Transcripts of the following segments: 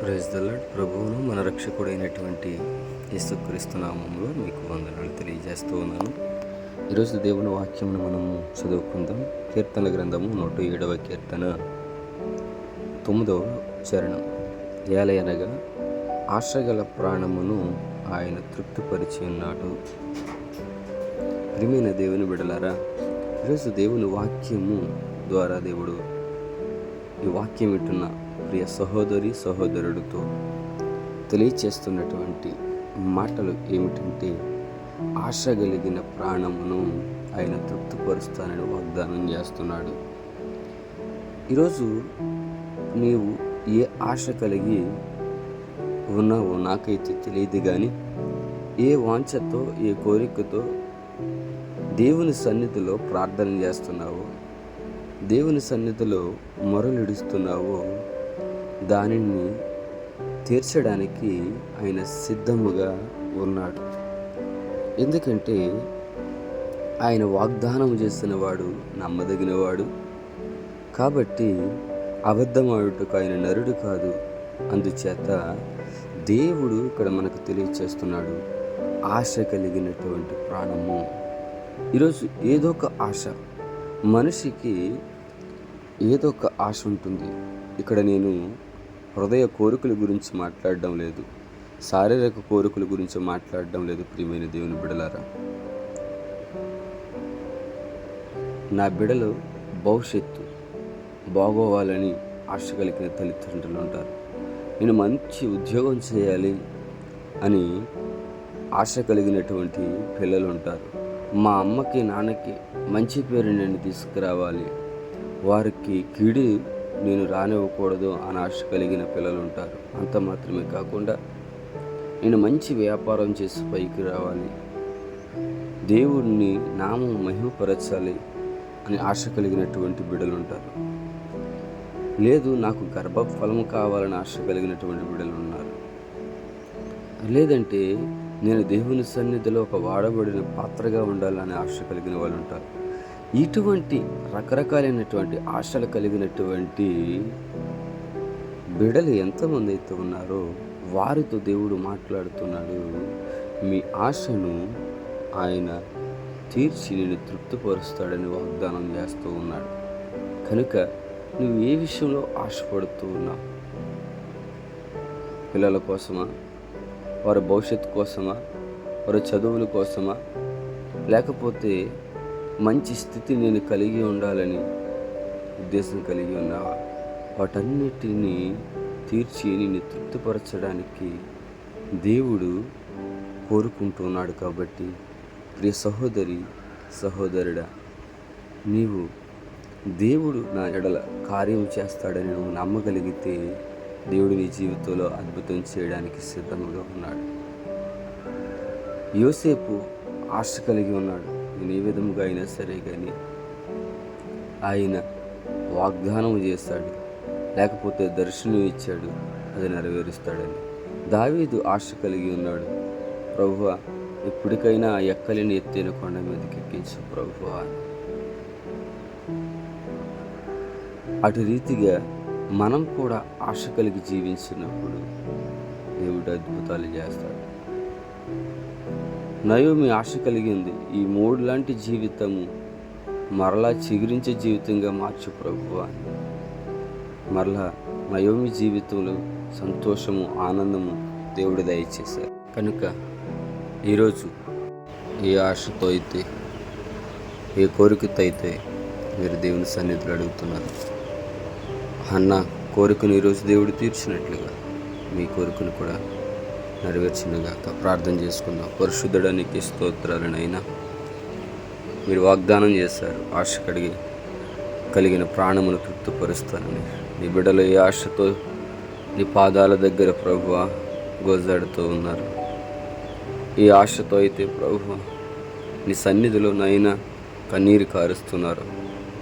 Praise దల్లడ్ ప్రభువును మన రక్షకుడైనటువంటి యేసుక్రీస్తు నామంలో మీకు వందనాలు తెలియజేస్తూ ఉన్నాను. ఈరోజు దేవుని వాక్యమును మనము చదువుకుందాం. కీర్తన గ్రంథము నూట ఏడవ కీర్తన తొమ్మిదవ చరణం. ఏలయనగా ఆశగల ప్రాణమును ఆయన తృప్తిపరిచి ఉన్నాడు. ప్రియమైన దేవుని బిడలారా ఈరోజు దేవుని వాక్యము ద్వారా దేవుడు ఈ వాక్యం వింటున్న ప్రియ సహోదరి సహోదరుడితో తెలియచేస్తున్నటువంటి మాటలు ఏమిటంటే ఆశ కలిగిన ప్రాణమును ఆయన తృప్తిపరుస్తానని వాగ్దానం చేస్తున్నాడు. ఈరోజు నీవు ఏ ఆశ కలిగి ఉన్నావో నాకైతే తెలియదు కానీ ఏ వాంఛతో ఏ కోరికతో దేవుని సన్నిధిలో ప్రార్థన చేస్తున్నావో దేవుని సన్నిధిలో మొరలిడుస్తున్నావో దానిని తీర్చడానికి ఆయన సిద్ధముగా ఉన్నాడు. ఎందుకంటే ఆయన వాగ్దానం చేసిన వాడు నమ్మదగినవాడు. కాబట్టి అబద్ధమాడుటకు ఆయన నరుడు కాదు. అందుచేత దేవుడు ఇక్కడ మనకు తెలియచేస్తున్నాడు ఆశ కలిగినటువంటి ప్రాణము. ఈరోజు ఏదో ఒక ఆశ. మనిషికి ఏదో ఒక ఆశ ఉంటుంది. ఇక్కడ నేను హృదయ కోరికల గురించి మాట్లాడడం లేదు. శారీరక కోరికల గురించి మాట్లాడడం లేదు ప్రియమైన దేవుని బిడలారా. నా బిడలు భవిష్యత్తు బాగోవాలని ఆశ కలిగిన తల్లిదండ్రులు ఉంటారు. నేను మంచి ఉద్యోగం చేయాలి అని ఆశ కలిగినటువంటి పిల్లలు ఉంటారు. మా అమ్మకి నాన్నకి మంచి పేరు నేను తీసుకురావాలి. వారికి కీడు నేను రానివ్వకూడదు అని ఆశ కలిగిన పిల్లలు ఉంటారు అంత మాత్రమే కాకుండా నేను మంచి వ్యాపారం చేసి పైకి రావాలి. దేవుడిని నామం మహిమపరచాలి అని ఆశ కలిగినటువంటి బిడ్డలు ఉంటారు లేదు నాకు గర్భఫలము కావాలని ఆశ కలిగినటువంటి బిడ్డలు ఉన్నారు లేదంటే నేను దేవుని సన్నిధిలో ఒక వాడబడిన పాత్రగా ఉండాలని ఆశ కలిగిన వాళ్ళు ఉంటారు ఇటువంటి రకరకాలైనటువంటి ఆశలు కలిగినటువంటి బిడలు ఎంతమంది అయితే ఉన్నారో వారితో దేవుడు మాట్లాడుతున్నాడు. మీ ఆశను ఆయన తీర్చి నేను తృప్తిపరుస్తాడని వాగ్దానం చేస్తూ ఉన్నాడు. కనుక నువ్వు ఏ విషయంలో ఆశపడుతూ ఉన్నావు? పిల్లల కోసమా? వారి భవిష్యత్తు కోసమా? వారి చదువుల కోసమా? లేకపోతే మంచి స్థితి నేను కలిగి ఉండాలని ఉద్దేశం కలిగి ఉన్నావా వాటన్నిటినీ తీర్చి నిన్ను తృప్తిపరచడానికి దేవుడు కోరుకుంటున్నాడు కాబట్టి ప్రియ సహోదరి సహోదరుడా నీవు దేవుడు నా ఎడల కార్యం చేస్తాడని నువ్వు నమ్మగలిగితే దేవుడు నీ జీవితంలో అద్భుతం చేయడానికి సిద్ధంగా ఉన్నాడు. యోసేపు ఆశ కలిగి ఉన్నాడు. నేను ఏ విధముగా అయినా సరే కానీ ఆయన వాగ్దానం చేస్తాడు లేకపోతే దర్శనం ఇచ్చాడు అది నెరవేరుస్తాడని. దావీదు ఆశ కలిగి ఉన్నాడు. ప్రభువ ఇప్పటికైనా ఎక్కలేని ఎత్తైన కొండ మీదకి ఎక్కించు ప్రభువ. అటు రీతిగా మనం కూడా ఆశ కలిగి జీవించినప్పుడు దేవుడు అద్భుతాలు చేస్తాడు. నయోమి ఆశ కలిగింది. ఈ మూడు లాంటి జీవితము మరలా చిగురించే జీవితంగా మార్చు ప్రభువా. మరలా నయోమి జీవితంలో సంతోషము ఆనందము దేవుడు దయచేశారు. కనుక ఈరోజు ఏ ఆశతో అయితే ఏ కోరికతో అయితే మీరు దేవుని సన్నిధిలో అడుగుతున్నారు. అన్న కోరికను ఈరోజు దేవుడు తీర్చినట్లుగా మీ కోరికను కూడా నెరవేర్చినగాక. ప్రార్థన చేసుకుందాం. పరిశుద్ధడానికి స్తోత్రాలనైనా మీరు వాగ్దానం చేశారు. ఆశ కడిగి కలిగిన ప్రాణమును తృప్తిపరుస్తానని. నీ బిడ్డలు ఏ ఆశతో నీ పాదాల దగ్గర ప్రభు గోజాడుతూ ఉన్నారు. ఈ ఆశతో అయితే ప్రభు నీ సన్నిధిలో నైనా కన్నీరు కారుస్తున్నారు.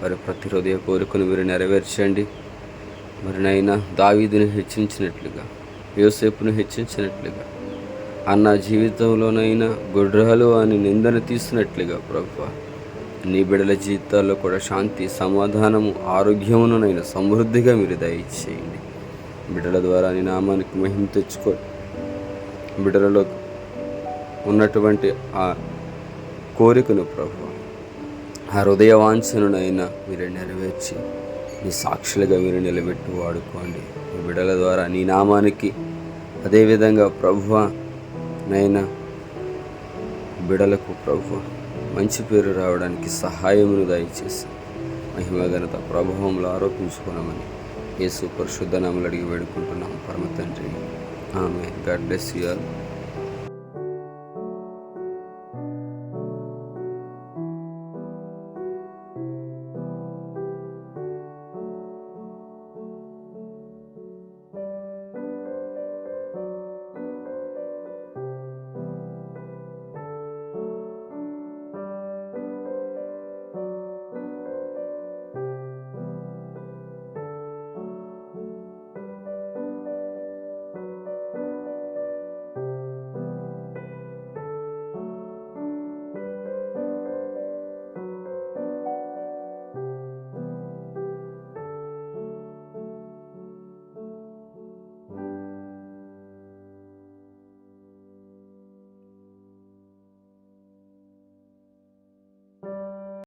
మరి ప్రతి హృదయ కోరికను మీరు నెరవేర్చండి. మరి నైనా దావీదిని హెచ్చించినట్లుగా యోసేపును హెచ్చించినట్లుగా. అన్న జీవితంలోనైనా గొడ్రాలు అని నిందన తీసినట్లుగా ప్రభు నీ బిడల జీవితాల్లో కూడా శాంతి సమాధానము ఆరోగ్యమునైనా సమృద్ధిగా మీరు దయచేయండి. బిడ్డల ద్వారా నీ నామానికి మహిమ తెచ్చుకో బిడ్డలలో ఉన్నటువంటి ఆ కోరికను ప్రభు ఆ హృదయ వాంఛనునైనా మీరు నెరవేర్చి నీ సాక్షులుగా మీరు నిలబెట్టి వాడుకోండి. నీ బిడల ద్వారా నీ నామానికి. అదేవిధంగా ప్రభువ నైనా బిడలకు ప్రభు మంచి పేరు రావడానికి సహాయమును దయచేసి మహిమ ఘనత ప్రభావంలో ఆరోపించుకున్నామని యేసు పరిశుద్ధ నామలు అడిగి వేడుకుంటున్నాం. పరమ తండ్రి. ఆమె గాడ్ బ్లెస్ యూ ఆల్.